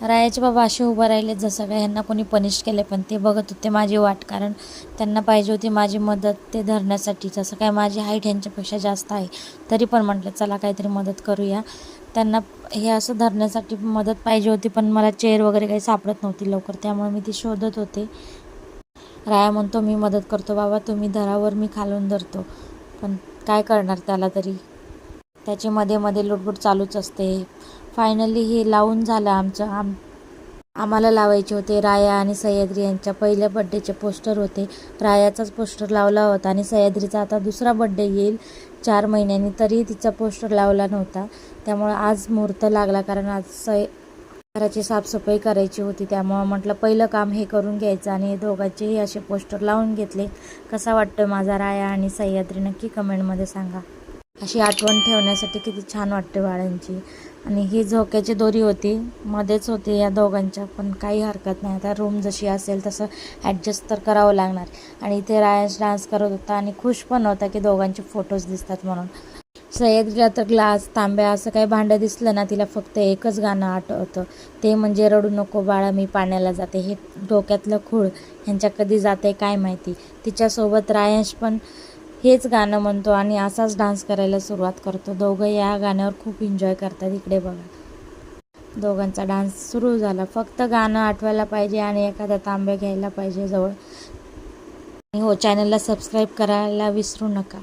रायाचे बाबा असे उभं राहिले जसं काय ह्यांना कोणी पनिश केले पण ते बघत होते माझी वाट कारण त्यांना पाहिजे होती माझी मदत ते धरण्यासाठी. जसं काय माझी हाईट ह्यांच्यापेक्षा जास्त आहे तरी पण म्हटलं चला काहीतरी मदत करूया. त्यांना हे असं धरण्यासाठी मदत पाहिजे होती पण मला चेअर वगैरे काही सापडत नव्हती लवकर त्यामुळे मी ती शोधत होते. राया म्हणतो मी मदत करतो बाबा तुम्ही धरावर मी खालून धरतो. पण काय करणार त्याला तरी? त्याची मध्ये मध्ये लुटबुट चालूच असते. फायनली हे लावून झालं आमचं. आम आम्हाला लावायचे होते राया आणि सह्याद्री यांच्या पहिल्या बड्डेचे पोस्टर होते. रायाचाच पोस्टर लावला होता आणि सह्याद्रीचा आता दुसरा बड्डे येईल चार महिन्यांनी तरी तिचा पोस्टर लावला नव्हता. त्यामुळं आज मुहूर्त लागला कारण आज सय घराची साफसफाई करायची होती. त्यामुळं म्हटलं पहिलं काम हे करून घ्यायचं आणि हे दोघांचेही असे पोस्टर लावून घेतले. कसा वाटतं माझा राया आणि सह्याद्री? नक्की कमेंटमध्ये सांगा. अशी आठवण ठेवण्यासाठी किती छान वाटते बाळांची. आणि ही झोक्याची दोरी होती मध्येच होती या दोघांच्या पण काही हरकत नाही. आता रूम जशी असेल तसं ॲडजस्ट तर करावं लागणार. आणि इथे रायन्स डान्स करत होता आणि खुश पण होता की दोघांचे फोटोज दिसतात म्हणून. सह्याद्रीला तर ग्लास तांब्या असं काही भांडं दिसलं ना तिला फक्त एकच गाणं आठवतं. ते म्हणजे रडू नको बाळा मी पाण्याला जाते. हे डोक्यातलं खूळ ह्यांच्या कधी जाते काय माहिती. तिच्यासोबत रायंश पण हेच गाणं म्हणतो आणि असाच डान्स करायला सुरुवात करतो. दोघं या गाण्यावर खूप एन्जॉय करतात. इकडे बघा. दोघांचा डान्स सुरू झाला. फक्त गाणं आठवायला पाहिजे आणि एखादा तांब्या घ्यायला पाहिजे जवळ. आणि हो चॅनलला सबस्क्राईब करायला विसरू नका.